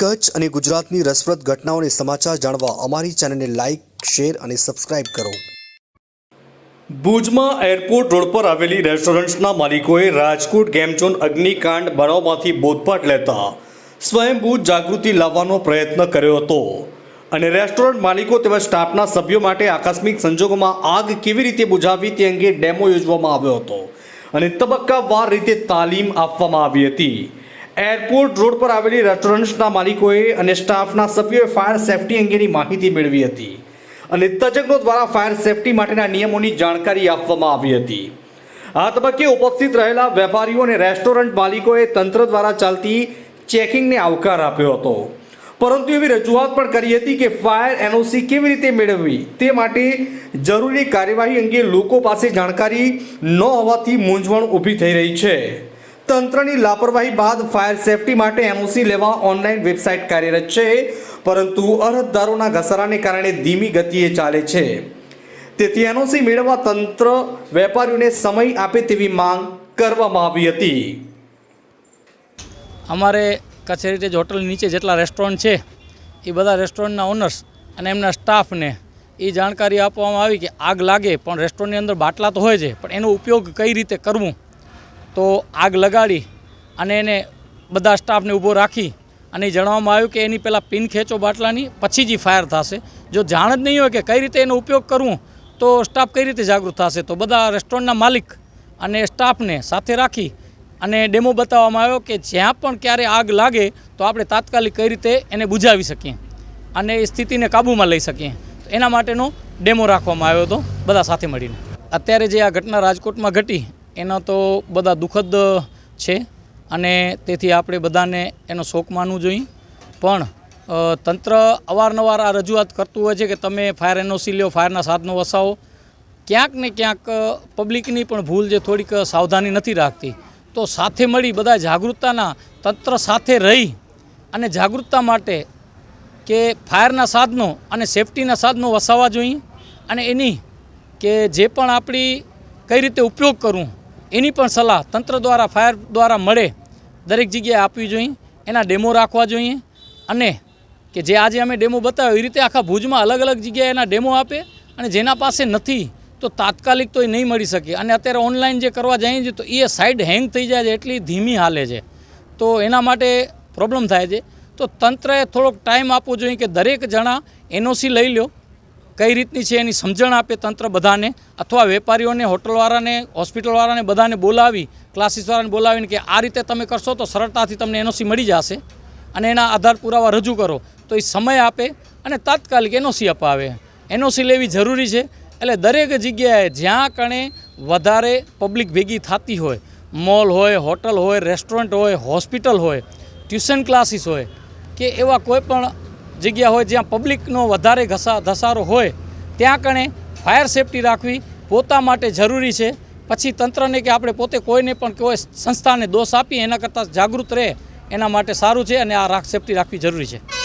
કચ્છ અને ગુજરાતની રસપ્રદ ઘટનાઓને સમાચાર જાણવા અમારી ચેનલને લાઇક, શેર અને સબસ્ક્રાઇબ કરો. ભુજમાં એરપોર્ટ રોડ પર આવેલી રેસ્ટોરન્ટ્સના માલિકોએ રાજકોટ ગેમઝોન અગ્નિકાંડ બનાવમાંથી બોધપાઠ લેતા સ્વયંભૂ જાગૃતિ લાવવાનો પ્રયત્ન કર્યો હતો અને રેસ્ટોરન્ટ માલિકો તેમજ સ્ટાફના સભ્યો માટે આકસ્મિક સંજોગોમાં આગ કેવી રીતે બુઝાવવી તે અંગે ડેમો યોજવામાં આવ્યો હતો અને તબક્કાવાર રીતે તાલીમ આપવામાં આવી હતી. એરપોર્ટ રોડ પર આવેલી રેસ્ટોરન્ટ્સના માલિકોએ અને સ્ટાફના સભ્યોએ ફાયર સેફટી અંગેની માહિતી મેળવી હતી અને તજજ્ઞો દ્વારા ફાયર સેફટી માટેના નિયમોની જાણકારી આપવામાં આવી હતી. આ તબક્કે ઉપસ્થિત રહેલા વેપારીઓ અને રેસ્ટોરન્ટ માલિકોએ તંત્ર દ્વારા ચાલતી ચેકિંગને આવકાર આપ્યો હતો. પરંતુ એવી રજૂઆત પણ કરી હતી કે ફાયર એનઓસી કેવી રીતે મેળવવી તે માટે જરૂરી કાર્યવાહી અંગે લોકો પાસે જાણકારી ન હોવાથી મૂંઝવણ ઊભી થઈ રહી છે. તંત્રની લાપરવાહી બાદ ફાયર સેફટી માટે એનઓસી લેવા ઓનલાઈન વેબસાઇટ કાર્યરત છે, પરંતુ અરજદારોના ઘસારાને કારણે ધીમી ગતિએ ચાલે છે. તેથી એનઓસી મેળવવા તંત્ર વેપારીઓને સમય આપે તેવી માંગ કરવામાં આવી હતી. અમારે કચેરી જે હોટલ નીચે જેટલા રેસ્ટોરન્ટ છે, એ બધા રેસ્ટોરન્ટના ઓનર્સ અને એમના સ્ટાફને એ જાણકારી આપવામાં આવી કે આગ લાગે, પણ રેસ્ટોરન્ટની અંદર બાટલા તો હોય છે, પણ એનો ઉપયોગ કઈ રીતે કરવું? તો આગ લગાડી અને એને બધા સ્ટાફને ઊભો રાખી અને જણાવવામાં આવ્યું કે એની પહેલાં પિન ખેંચો બાટલાની, પછી જ ફાયર થશે. જો જાણ જ નહીં હોય કે કઈ રીતે એનો ઉપયોગ કરવું તો સ્ટાફ કઈ રીતે જાગૃત થશે? તો બધા રેસ્ટોરન્ટના માલિક અને સ્ટાફને સાથે રાખી અને ડેમો બતાવવામાં આવ્યો કે જ્યાં પણ ક્યારે આગ લાગે, તો આપણે તાત્કાલિક કઈ રીતે એને બુઝાવી શકીએ અને એ સ્થિતિને કાબૂમાં લઈ શકીએ. એના માટેનો ડેમો રાખવામાં આવ્યો હતો, બધા સાથે મળીને. અત્યારે જે આ ઘટના રાજકોટમાં ઘટી એના તો બધા દુઃખદ છે અને તેથી આપણે બધાને એનો શોક માનવું જોઈએ. પણ તંત્ર અવારનવાર આ રજૂઆત કરતું હોય છે કે તમે ફાયર એનઓસી લ્યો, ફાયરના સાધનો વસાવો. ક્યાંક ને ક્યાંક પબ્લિકની પણ ભૂલ જે થોડીક સાવધાની નથી રાખતી. તો સાથે મળી બધા જાગૃતતાના તંત્ર સાથે રહી અને જાગૃતતા માટે કે ફાયરના સાધનો અને સેફટીના સાધનો વસાવવા જોઈએ અને એની કે જે પણ આપણી કઈ રીતે ઉપયોગ કરવું એની પણ સલાહ તંત્ર દ્વારા, ફાયર દ્વારા મળે, દરેક જગ્યાએ આપવી જોઈએ, એના ડેમો રાખવા જોઈએ. અને કે જે આજે અમે ડેમો બતાવ્યો, એ રીતે આખા ભુજમાં અલગ અલગ જગ્યાએ એના ડેમો આપે અને જેના પાસે નથી, તો તાત્કાલિક તો એ નહીં મળી શકે. અને અત્યારે ઓનલાઈન જે કરવા જઈએ છીએ તો એ સાઈડ હેંગ થઈ જાય છે, એટલી ધીમી હાલે છે. તો એના માટે પ્રોબ્લેમ થાય છે. તો તંત્રએ થોડોક ટાઈમ આપવો જોઈએ કે દરેક જણા એનઓસી લઈ લો કઈ રીતની છે એની સમજણ આપે તંત્ર બધાને? અથવા વેપારીઓને, હોટલવાળાને, હોસ્પિટલવાળાને બધાને બોલાવી, ક્લાસીસવાળાને બોલાવીને કે આ રીતે તમે કરશો તો સરળતાથી તમને એનઓસી મળી જશે અને એના આધાર પુરાવા રજૂ કરો. તો એ સમય આપે અને તાત્કાલિક એનઓસી અપાવે. એનઓસી લેવી જરૂરી છે. એટલે દરેક જગ્યાએ જ્યાં કણે વધારે પબ્લિક ભેગી થતી હોય, મોલ હોય, હોટલ હોય, રેસ્ટોરન્ટ હોય, હોસ્પિટલ હોય, ટ્યુશન ક્લાસીસ હોય, કે એવા કોઈ પણ જગ્યા હોય જ્યાં પબ્લિકનો વધારે ઘસા ધસારો હોય, ત્યાં કણે ફાયર સેફટી રાખવી પોતા માટે જરૂરી છે. પછી તંત્રને કે આપણે પોતે કોઈને પણ કોઈ સંસ્થાને દોષ આપીએ, એના કરતાં જાગૃત રહે, એના માટે સારું છે અને આ રાખ સેફટી રાખવી જરૂરી છે.